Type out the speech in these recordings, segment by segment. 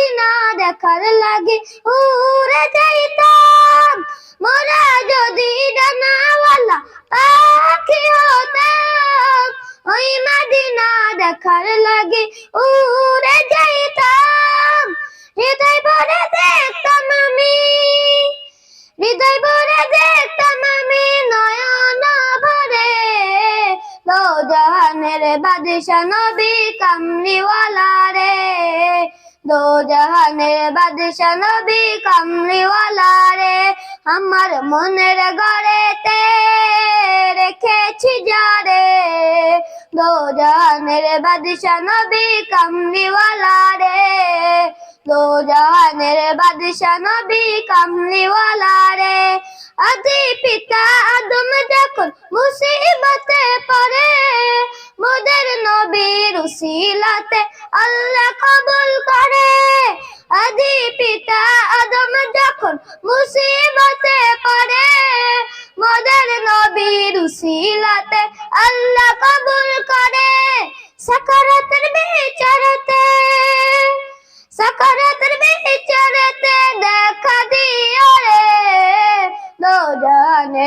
Medina দেখার লাগে, উড়ে যাইতাম। মোরা যদি ডানাওয়ালা পাখি হতাম, ওই মদিনা দেখার লাগে, উড়ে যাইতাম। হৃদয় ভরে দেখতাম আমি, হৃদয় ভরে দেখতাম আমি নয়ন ভরে। দো জাহানের বাদশা নবী কামলিওয়ালা রে দো জাহানের বাদশা নবী কামলিওয়ালা রে আমার মনের ঘরেতে রেখেছি যারে। দো জাহানের বাদশা নবী কামলিওয়ালা রে দো জাহানের বাদশা নবী কামলিওয়ালা রে আদি পিতা আদম যখন মুসিবতে উসিলাতে আল্লাহ কবুল করে। আদি পিতা আদম যখন মুসিবতে পড়ে, মোদের নবীর উসিলাতে আল্লাহ কবুল করে। সাকারাতের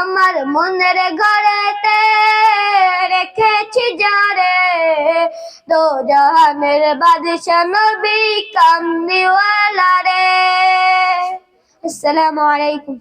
আমার মনের ঘরেতে রেখেছি যারে। দো জাহানের বাদশা নবী কামনিওয়ালা রে আসসালামু আলাইকুম।